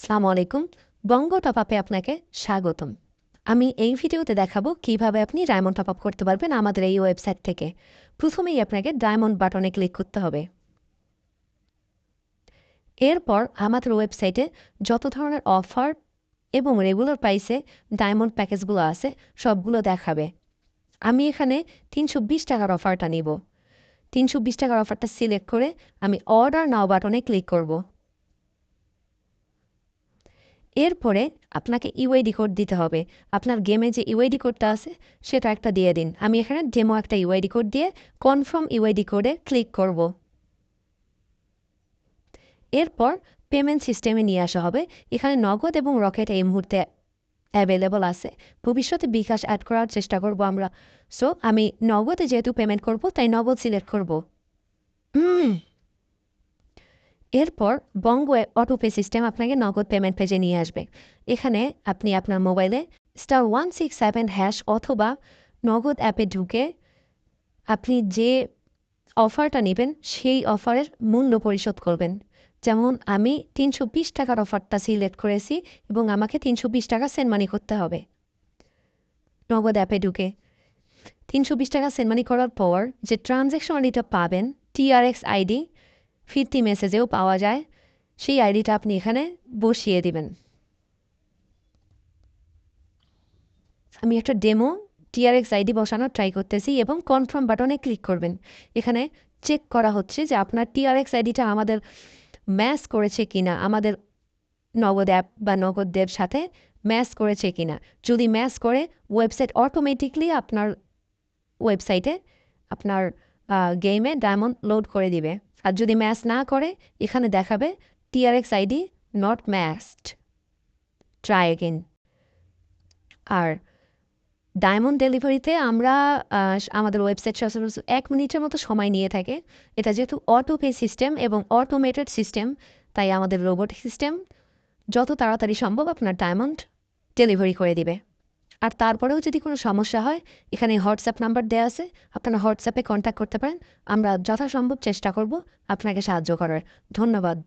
সালামু আলাইকুম। বঙ্গ টপ আপে আপনাকে স্বাগতম। আমি এই ভিডিওতে দেখাবো কীভাবে আপনি ডায়মন্ড টপ আপ করতে পারবেন আমাদের এই ওয়েবসাইট থেকে। প্রথমেই আপনাকে ডায়মন্ড বাটনে ক্লিক করতে হবে। এরপর আমাদের ওয়েবসাইটে যত ধরনের অফার এবং রেগুলার প্রাইসে ডায়মন্ড প্যাকেজগুলো আছে, সবগুলো দেখাবে। আমি এখানে তিনশো বিশ টাকার অফারটা নিব। তিনশো বিশ টাকার অফারটা সিলেক্ট করে আমি অর্ডার নাও বাটনে ক্লিক করব। এরপরে আপনাকে ইউআইডি কোড দিতে হবে। আপনার গেমে যে ইউআইডি কোডটা আছে, সেটা একটা দিয়ে দিন। আমি এখানে ডেমো একটা ইউআইডি কোড দিয়ে কনফার্ম ইউআইডি কোডে ক্লিক করব। এরপর পেমেন্ট সিস্টেমে নিয়ে আসা হবে। এখানে নগদ এবং রকেট এই মুহূর্তে অ্যাভেলেবল আছে। ভবিষ্যতে বিকাশ অ্যাড করার চেষ্টা করব আমরা। সো, আমি নগদে যেহেতু পেমেন্ট করব, তাই নগদ সিলেক্ট করব। এরপর বঙ্গ অটোপে সিস্টেম আপনাকে নগদ পেমেন্ট পেজে নিয়ে আসবে। এখানে আপনি আপনার মোবাইলে star one six seven hash অথবা নগদ অ্যাপে ঢুকে আপনি যে অফারটা নেবেন, সেই অফারের মূল্য পরিশোধ করবেন। যেমন, আমি তিনশো বিশ টাকার অফারটা সিলেক্ট করেছি এবং আমাকে তিনশো বিশ টাকা সেন্ড মানি করতে হবে। নগদ অ্যাপে ঢুকে। তিনশো বিশ টাকা সেন্ড মানি করার পর যে ট্রানজ্যাকশন আইডিটা পাবেন টিআরএক্স আইডি ফিরতি মেসেজেও পাওয়া যায়। সেই আইডিটা আপনি এখানে বসিয়ে দিবেন। আমি একটা ডেমো টিআরএক্স আইডি বসানোর ট্রাই করতেছি এবং কনফার্ম বাটনে ক্লিক করবেন। এখানে চেক করা হচ্ছে যে আপনার টিআরএক্স আইডিটা আমাদের ম্যাচ করেছে কিনা, আমাদের নগদ অ্যাপ বা নগদ দেব সাথে ম্যাচ করেছে কিনা। যদি ম্যাচ করে ওয়েবসাইট অটোমেটিকলি আপনার ওয়েবসাইটে আপনার গেমে ডায়মন্ড লোড করে দিবে। আর যদি ম্যাচ না করে, এখানে দেখাবে TRX ID not matched try again R diamond ডেলিভারিতে আমরা আমাদের ওয়েবসাইট সচরাচর এক মিনিটের মতো সময় নিয়ে থাকে। এটা যেহেতু অটো পে সিস্টেম এবং অটোমেটেড সিস্টেম তাই আমাদের রোবট সিস্টেম যত তাড়াতাড়ি সম্ভব আপনার ডায়মন্ড ডেলিভারি করে দিবে। আর তারপরেও যদি কোনো সমস্যা হয়, এখানে হোয়াটসঅ্যাপ নাম্বার দেওয়া আছে, আপনারা হোয়াটসঅ্যাপে কন্ট্যাক্ট করতে পারেন। আমরা যথাসম্ভব চেষ্টা করব আপনাকে সাহায্য করার। ধন্যবাদ।